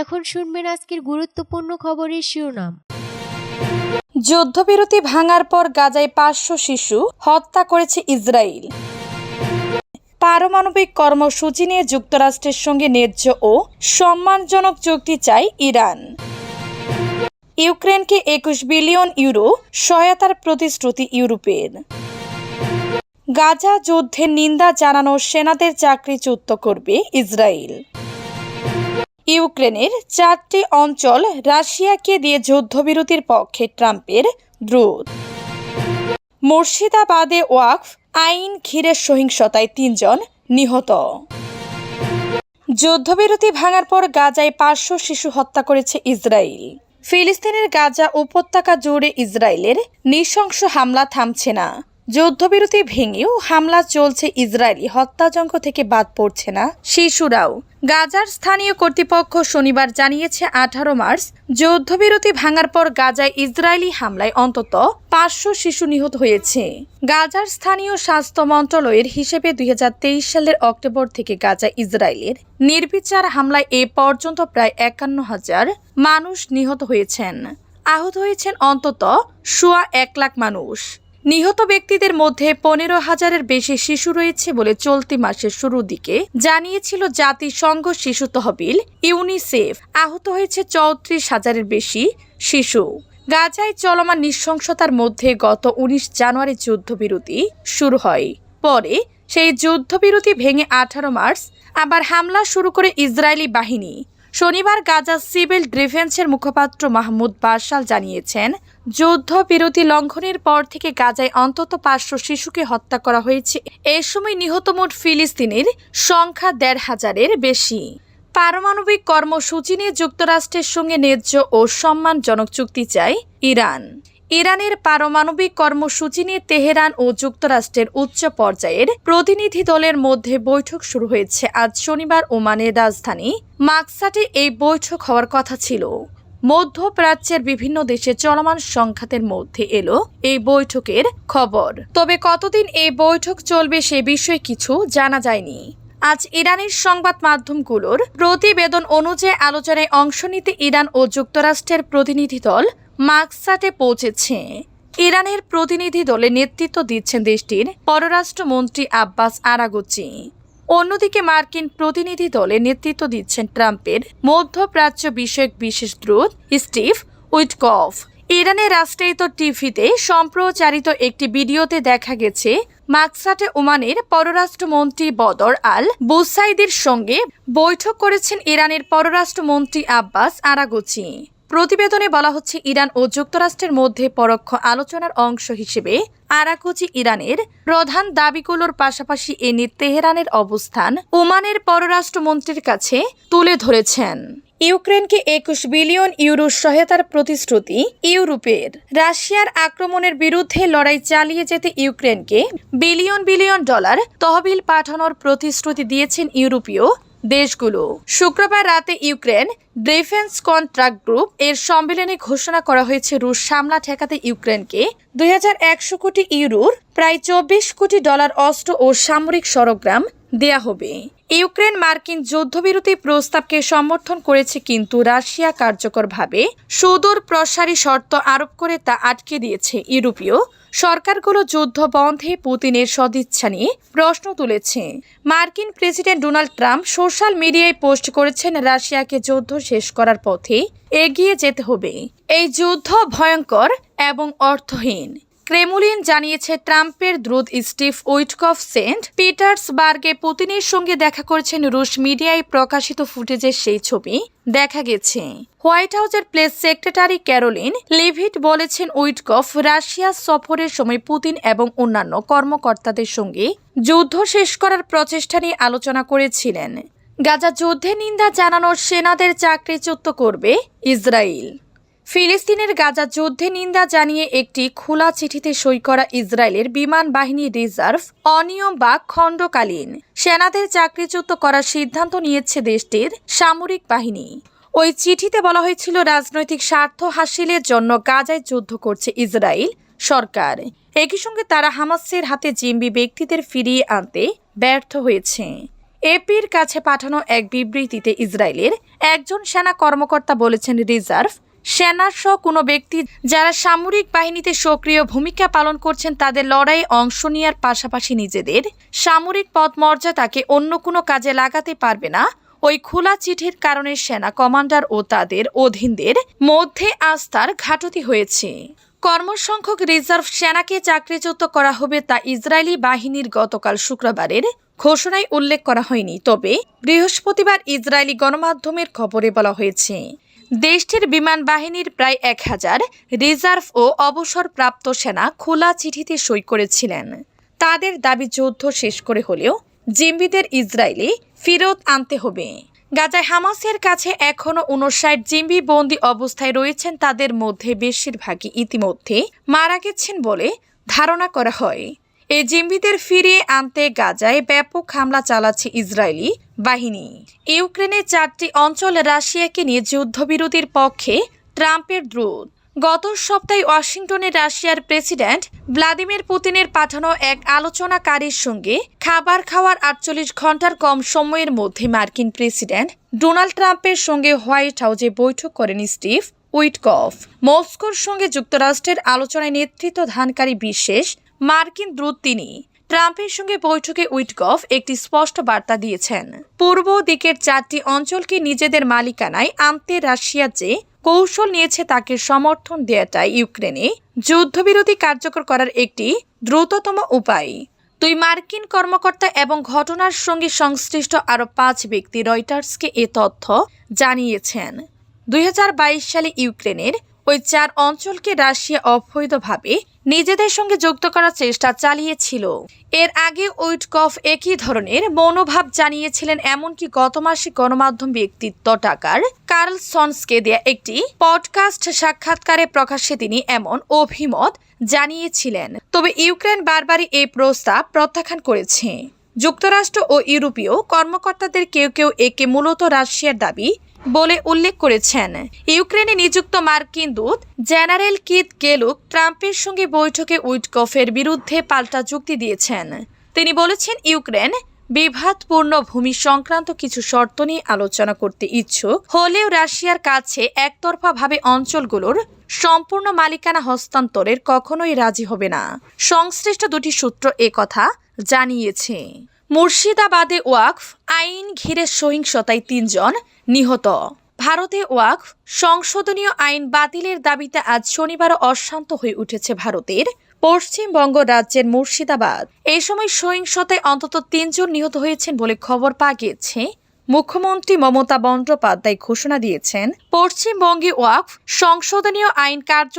এখন শুনবেন আজকের গুরুত্বপূর্ণ খবরের শিরোনাম। যুদ্ধবিরতি ভাঙার পর গাজায় পাঁচশো শিশু হত্যা করেছে ইসরায়েল। পারমাণবিক কর্মসূচি নিয়ে যুক্তরাষ্ট্রের সঙ্গে ন্যায্য ও সম্মানজনক চুক্তি চায় ইরান। ইউক্রেনকে একুশ বিলিয়ন ইউরো সহায়তার প্রতিশ্রুতি ইউরোপের। গাজা যুদ্ধের নিন্দা জানানো সেনাদের চাকরিচ্যুত করবে ইসরায়েল। ইউক্রেনের চারটি অঞ্চল রাশিয়াকে দিয়ে যুদ্ধবিরতির পক্ষে ট্রাম্পের দ্রুত মুর্শিদাবাদে ওয়াকফ আইন ঘিরে সহিংসতায় তিনজন নিহত। যুদ্ধবিরতি ভাঙার পর গাজায় পাঁচশো শিশু হত্যা করেছে ইসরায়েল। ফিলিস্তিনের গাজা উপত্যকা জুড়ে ইসরায়েলের নৃশংস হামলা থামছে না। যুদ্ধবিরতি ভেঙেও হামলা চলছে ইসরায়েলি হত্যাযজ্ঞ থেকে বাদ পড়ছে না শিশুরাও। গাজার স্থানীয় কর্তৃপক্ষ শনিবার জানিয়েছে, আঠারো মার্চ যুদ্ধবিরতি ভাঙার পর গাজায় ইসরায়েলি হামলায় অন্তত পাঁচশো শিশু নিহত হয়েছে। গাজার স্থানীয় স্বাস্থ্য মন্ত্রণালয়ের হিসেবে দুই হাজার তেইশ সালের অক্টোবর থেকে গাজা ইসরায়েলের নির্বিচার হামলায় এ পর্যন্ত প্রায় একান্ন হাজার মানুষ নিহত হয়েছেন। আহত হয়েছেন অন্তত সোয়া এক লাখ মানুষ। নিহত ব্যক্তিদের মধ্যে পনেরো হাজারের বেশি শিশু রয়েছে বলে চলতি মাসের শুরুর দিকে জানিয়েছিল জাতিসংঘ শিশু তহবিল, ইউনিসেফ। আহত হয়েছে চৌত্রিশ হাজারের বেশি শিশু। গাজায় চলমান নৃশংসতার মধ্যে গত উনিশ জানুয়ারি যুদ্ধবিরতি শুরু হয়। পরে সেই যুদ্ধবিরতি ভেঙে আঠারো মার্চ আবার হামলা শুরু করে ইসরায়েলি বাহিনী। শনিবার গাজা সিভিল ডিফেন্সের মুখপাত্র মাহমুদ বাসাল জানিয়েছেন, যুদ্ধবিরতি লঙ্ঘনের পর থেকে গাজায় অন্তত পাঁচশো শিশুকে হত্যা করা হয়েছে। এ সময় নিহত মোট ফিলিস্তিনের সংখ্যা দেড় হাজারের বেশি। পারমাণবিক কর্মসূচি নিয়ে যুক্তরাষ্ট্রের সঙ্গে ন্যায্য ও সম্মানজনক চুক্তি চায় ইরান। ইরানের পারমাণবিক কর্মসূচি নিয়ে তেহরান ও যুক্তরাষ্ট্রের উচ্চ পর্যায়ের প্রতিনিধি দলের মধ্যে বৈঠক শুরু হয়েছে। আজ শনিবার ওমানের রাজধানী মাকসাটে এই বৈঠক হওয়ার কথা ছিল। মধ্যপ্রাচ্যের বিভিন্ন দেশে চলমান সংঘাতের মধ্যে এলো এই বৈঠকের খবর। তবে কতদিন এই বৈঠক চলবে সে বিষয়ে কিছু জানা যায়নি। আজ ইরানের সংবাদ মাধ্যমগুলোর প্রতিবেদন অনুযায়ী আলোচনায় অংশ নিতে ইরান ও যুক্তরাষ্ট্রের প্রতিনিধি দল মাকসাটে পৌঁছেছে। ইরানের প্রতিনিধি দলে নেতৃত্ব দিচ্ছেন দেশটির পররাষ্ট্রমন্ত্রী আব্বাস আরাগুচি। অন্যদিকে মার্কিন প্রতিনিধি দলে নেতৃত্ব দিচ্ছেন ট্রাম্পের মধ্যপ্রাচ্য বিষয়ক বিশেষ দূত স্টিভ উইটকফ। ইরানের রাষ্ট্রায়িত টিভিতে সম্প্রচারিত একটি ভিডিওতে দেখা গেছে মাকসাটে ওমানের পররাষ্ট্রমন্ত্রী বদর আল বুসাইদের সঙ্গে বৈঠক করেছেন ইরানের পররাষ্ট্রমন্ত্রী আব্বাস আরাগুচি। প্রতিবেদনে বলা হচ্ছে, ইরান ও যুক্তরাষ্ট্রের মধ্যে পরোক্ষ আলোচনার অংশ হিসেবে আরাকুচি ইরানের প্রধান দাবিগুলোর পাশাপাশি এ নিয়ে তেহরানের অবস্থান ওমানের পররাষ্ট্রমন্ত্রীর কাছে তুলে ধরেছেন। ইউক্রেনকে একুশ বিলিয়ন ইউরো সহায়তার প্রতিশ্রুতি ইউরোপের। রাশিয়ার আক্রমণের বিরুদ্ধে লড়াই চালিয়ে যেতে ইউক্রেনকে বিলিয়ন বিলিয়ন ডলার তহবিল পাঠানোর প্রতিশ্রুতি দিয়েছেন ইউরোপীয় দেশগুলো। শুক্রবার রাতে ইউক্রেন ডিফেন্স কন্ট্রাক্ট গ্রুপ এর সম্মেলনে ঘোষণা করা হয়েছে, রুশ সামলা ঠেকাতে ইউক্রেনকে দুই হাজার একশো কোটি ইউরোর, প্রায় চব্বিশ কোটি ডলার অস্ত্র ও সামরিক সরগ্রাম দেয়া হবে। ইউক্রেন মার্কিন যুদ্ধবিরতি প্রস্তাবকে সমর্থন করেছে কিন্তু রাশিয়া কার্যকরভাবে সুদূর প্রসারী শর্ত আরোপ করে তা আটকে দিয়েছে। ইউরোপীয় সরকারগুলো যুদ্ধ বন্ধে পুতিনের সদিচ্ছা নিয়ে প্রশ্ন তুলেছে। মার্কিন প্রেসিডেন্ট ডোনাল্ড ট্রাম্প সোশ্যাল মিডিয়ায় পোস্ট করেছেন, রাশিয়াকে যুদ্ধ শেষ করার পথে এগিয়ে যেতে হবে। এই যুদ্ধ ভয়ঙ্কর এবং অর্থহীন। ক্রেমলিন জানিয়েছে ট্রাম্পের দ্রুত স্টিভ উইটকফ সেন্ট পিটার্সবার্গে পুতিনের সঙ্গে দেখা করেছেন রুশ মিডিয়ায় প্রকাশিত ফুটেজের সেই ছবি। দেখা গেছে। হোয়াইট হাউসের প্লেস সেক্রেটারি ক্যারোলিন লিভিট বলেছেন উইটকফ রাশিয়া সফরের সময় পুতিন এবং অন্যান্য কর্মকর্তাদের সঙ্গে যুদ্ধ শেষ করার প্রচেষ্টা নিয়ে আলোচনা করেছিলেন। গাজা যুদ্ধে নিন্দা জানানোর সেনাদের চাকরিচ্যুত করবে ইসরায়েল। ফিলিস্তিনের গাজা যুদ্ধে নিন্দা জানিয়ে একটি খোলা চিঠিতে সই করা ইসরায়েলের বিমান বাহিনী রিজার্ভ অনিয়ম বা খণ্ডকালীন। সেনাদের চাকরিচ্যুত করার সিদ্ধান্ত নিয়েছে দেশটির সামরিক বাহিনী। ওই চিঠিতে বলা হয়েছিল, রাজনৈতিক স্বার্থ হাসিলের জন্য গাজায় যুদ্ধ করছে ইসরায়েল সরকার। একই সঙ্গে তারা হামাসের হাতে জিম্বি ব্যক্তিদের ফিরিয়ে আনতে ব্যর্থ হয়েছে। এপির কাছে পাঠানো এক বিবৃতিতে ইসরায়েলের একজন সেনা কর্মকর্তা বলেছেন, রিজার্ভ সেনার সহ কোনো ব্যক্তি যারা সামরিক বাহিনীতে সক্রিয় ভূমিকা পালন করছেন, তাদের লড়াইয়ে অংশ নেওয়ার পাশাপাশি নিজেদের সামরিক পদ মর্যাদাকে অন্য কোনো কাজে লাগাতে পারবে না। ওই খোলা চিঠির কারণে সেনা কমান্ডার ও তাদের অধীনদের মধ্যে আস্থার ঘাটতি হয়েছে। কর্মসংখ্যক রিজার্ভ সেনাকে চাকরিচ্যুত করা হবে তা ইসরায়েলি বাহিনীর গতকাল শুক্রবারের ঘোষণায় উল্লেখ করা হয়নি। তবে বৃহস্পতিবার ইসরায়েলি গণমাধ্যমের খবরে বলা হয়েছে দেশটির বিমান বাহিনীর প্রায় এক হাজার রিজার্ভ ও অবসরপ্রাপ্ত সেনা খোলা চিঠিতে সই করেছিলেন। তাদের দাবি যুদ্ধ শেষ করে হলেও জিম্বিদের ইসরায়েলে ফেরত আনতে হবে। গাজায় হামাসের কাছে এখনও উনষাট জিম্বি বন্দি অবস্থায় রয়েছেন তাদের মধ্যে বেশিরভাগই ইতিমধ্যে মারা গেছেন বলে ধারণা করা হয়। এই জিম্বিদের ফিরিয়ে আনতে গাজায় ব্যাপক হামলা চালাচ্ছে ইসরায়েলি বাহিনী। ইউক্রেনের চারটি অঞ্চল রাশিয়াকে নিয়ে যুদ্ধবিরতির পক্ষে ট্রাম্পের দ্রুত। গত সপ্তাহে ওয়াশিংটনে রাশিয়ার প্রেসিডেন্ট ভ্লাদিমির পুতিনের পাঠানো এক আলোচনাকারীর সঙ্গে খাবার খাওয়ার আটচল্লিশ ঘণ্টার কম সময়ের মধ্যে মার্কিন প্রেসিডেন্ট ডোনাল্ড ট্রাম্পের সঙ্গে হোয়াইট হাউসে বৈঠক করেন স্টিভ উইটকফ। মস্কোর সঙ্গে যুক্তরাষ্ট্রের আলোচনায় নেতৃত্ব ধানকারী বিশেষ মার্কিন দ্রুত তিনি ট্রাম্পের সঙ্গে বৈঠকে উইটকফ একটি স্পষ্ট বার্তা দিয়েছেন। পূর্ব দিকের চারটি অঞ্চলকে নিজেদের মালিকানায় আনতে রাশিয়া যে কৌশল নিয়েছে তাকে সমর্থন দেওয়াটাই ইউক্রেনে যুদ্ধবিরতি কার্যকর করার একটি দ্রুততম উপায়। দুই মার্কিন কর্মকর্তা এবং ঘটনার সঙ্গে সংশ্লিষ্ট আরও পাঁচ ব্যক্তি রয়টার্সকে এ তথ্য জানিয়েছেন। দুই হাজার বাইশ সালে ইউক্রেনের ওই চার অঞ্চলকে রাশিয়া অবৈধভাবে নিজেদের সঙ্গে যুক্ত করার চেষ্টা চালিয়েছিল। এর আগে উইটকফ একই ধরনের মনোভাব জানিয়েছিলেন এমনকি গত মাসে গণমাধ্যম ব্যক্তিত্ব টাকার কার্ল কার্লসনসকে দেয়া একটি পডকাস্ট সাক্ষাৎকারে প্রকাশ্যে তিনি এমন অভিমত জানিয়েছিলেন। তবে ইউক্রেন বারবারই এই প্রস্তাব প্রত্যাখ্যান করেছে। যুক্তরাষ্ট্র ও ইউরোপীয় কর্মকর্তাদের কেউ কেউ একে মূলত রাশিয়ার দাবি বলে উল্লেখ করেছেন। ইউক্রেনে নিযুক্ত মার্কিন দূত জেনারেল কিথ গেলুক ট্রাম্পের সঙ্গে বৈঠকে উইটকফের বিরুদ্ধে পাল্টা যুক্তি দিয়েছেন। তিনি বলেছেন, ইউক্রেন বিভাদপূর্ণ ভূমি সংক্রান্ত কিছু শর্ত নিয়ে আলোচনা করতে ইচ্ছুক। হলেও রাশিয়ার কাছে একতরফাভাবে অঞ্চলগুলোর সম্পূর্ণ মালিকানা হস্তান্তরের কখনোই রাজি হবে না। সংশ্লিষ্ট দুটি সূত্র একথা জানিয়েছে। মুর্শিদাবাদে ওয়াকফ, আইন ঘিরে সহিংসতায় তিনজন নিহত। ভারতে ওয়াকফ, সংশোধনীয় আইন বাতিলের দাবিতে আজ শনিবারও অশান্ত হয়ে উঠেছে ভারতের পশ্চিমবঙ্গ রাজ্যের মুর্শিদাবাদ। এই সময় সহিংসতায় অন্তত তিনজন নিহত হয়েছেন বলে খবর পাওয়া গিয়েছে। মুখ্যমন্ত্রী মমতা বন্দ্যোপাধ্যায় ঘোষণা দিয়েছেন, পশ্চিমবঙ্গে ওয়াকফ, সংশোধনীয় আইন কার্য